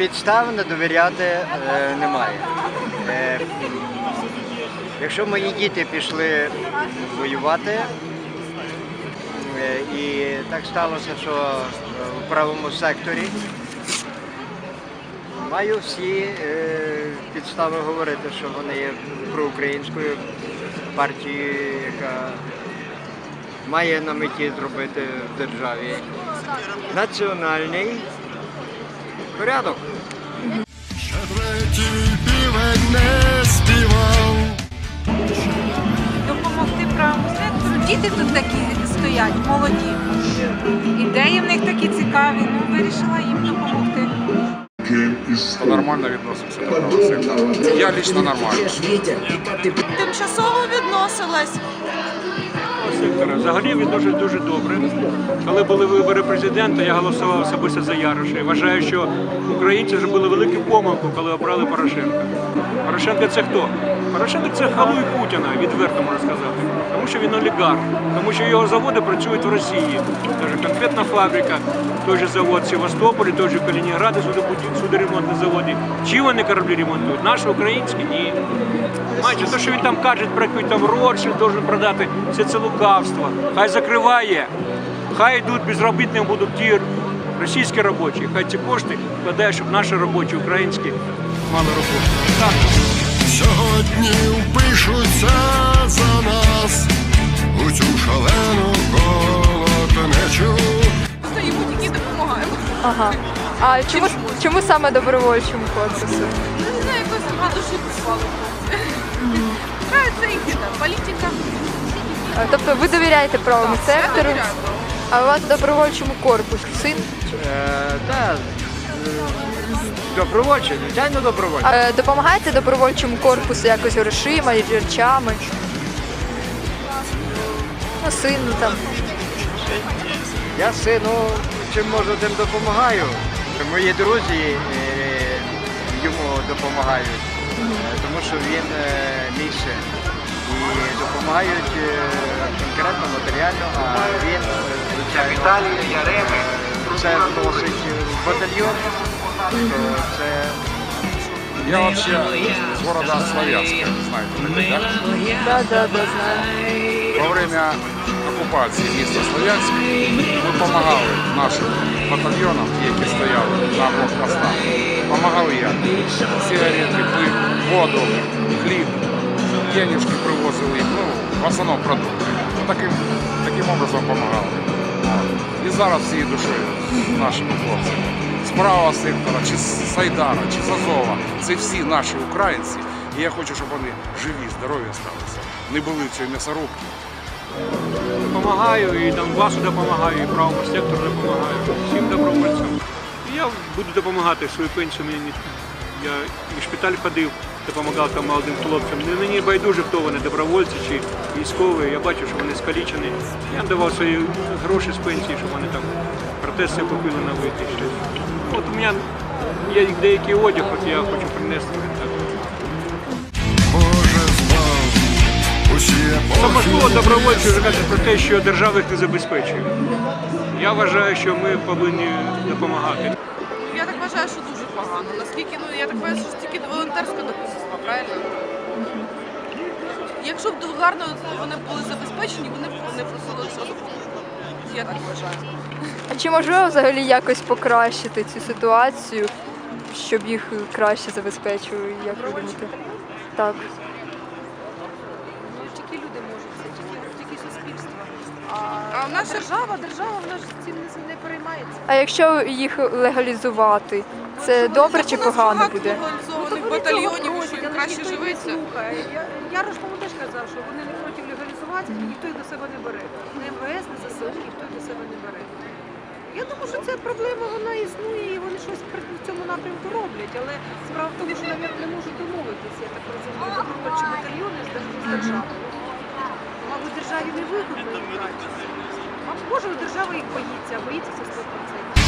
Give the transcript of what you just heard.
підстав не довіряти е, немає. Е, якщо мої діти пішли воювати, е, і так сталося, що е, в правому секторі маю всі е, підстави говорити, що вони є проукраїнською партією, яка має на меті зробити в державі національний порядок. Ще третій півень не співав. допомогти правому сектору. Діти тут такі стоять, молоді. Ідеї в них такі цікаві. Ну, вирішила їм допомогти. Нормально відносимося до правого сектору. Я лично нормально. Тимчасово відносилась. Сектора. Взагалі відношусь дуже добре. Коли були вибори президента, я голосував особисто за Яроша. І вважаю, що українці зробили велику помилку, коли обрали Порошенка. Порошенко це хто? Порошенко це халуй Путіна, відверто можна сказати. Тому що він олігарх, тому що його заводи працюють в Росії. Даже конкретна фабрика, той же завод Севастополі, той же судобуді- судоремонтні заводи. Чи вони кораблі ремонтують? Наші українські? Ні. Знаєте, те, що він там каже про який там Ротшильд должен продати, все це лукавство. Хай закриває, хай йдуть безробітними будуть ті російські робочі, хай ці кошти вкладає, щоб наші робочі, українські, мали роботу. Так. Сьогодні впишуться за нас у цю шалену колотнечу. Стоїмо тільки допомагаємо. Ага. А чому, чому саме добровольчому корпусу? Ну, не знаю, якось на душі припало. Нравиться їх політика. А, Тобто ви довіряєте правому Так, сектору, а у вас добровольчому корпусу син? Е, та, е, звичайно, добровольче. А, допомагаєте добровольчому корпусу якось грошима і речами? Ну, сину там. Я сину чим можу, тим допомагаю. Мої друзі е, йому допомагають, е, тому що він е, мій син. І допомагають е, конкретно матеріально, а він, е, звичайно, е, це вносить батальйон, то це Я вообще с города Славянска, знаете, да? Да, да, да, знаю. Во время оккупації міста Слов'янськ ми допомагали нашим батальйонам, які стояли на блокпостах. В основному продукти. Ну, таким, таким образом допомагали. І зараз всією душою нашими хлопцями. З правого сектора, чи з Сайдара, чи з Азова. Це всі наші українці. І я хочу, щоб вони живі, здорові залишилися. Не були в цій м'ясорубці. Допомагаю і Донбасу допомагаю, і правому сектору допомагаю, всім добровольцям. І я буду допомагати свою пенсію. Мені не- я і в шпиталь ходив, допомагав там молодим хлопцям. Не мені байдуже, хто вони, добровольці чи військові. Я бачу, що вони скалічені. Я давав свої гроші з пенсії, щоб вони там протез себе купили на вийти. От у мене є деякий одяг, от я хочу принести. Саме слово добровольці вже каже про те, що держава їх не забезпечує. Я вважаю, що ми повинні допомагати. Вважаю, що дуже погано. Наскільки ну я так вважаю, що тільки волонтерська допустимо, правильно? Якщо б гарно вони були забезпечені, вони б не просили цього допомогу. Я так вважаю. А чи можливо взагалі якось покращити цю ситуацію, щоб їх краще забезпечили, як ви думаєте? Так. Ну тільки люди можуть, це тільки, тільки суспільство. А, наша держава, держава вона ж цим не, не переймається. А якщо їх легалізувати, це добре чи погано буде? Організованих батальйонів, що їм краще живеться. Слухай, я, я Рожкому теж казав, що вони не проти легалізувати, ніхто їх до себе не бере. Не МВС, не ЗСУ, ніхто їх до себе не бере. Я думаю, що ця проблема вона існує і вони щось при- в цьому напрямку роблять. Але справа в тому, що навіть не можуть домовитися, я так розумію, добровольчі батальйони з держ- з державою. Мабуть, державі не вигідно може, держава їх боїться, боїтеся боїться це 100%.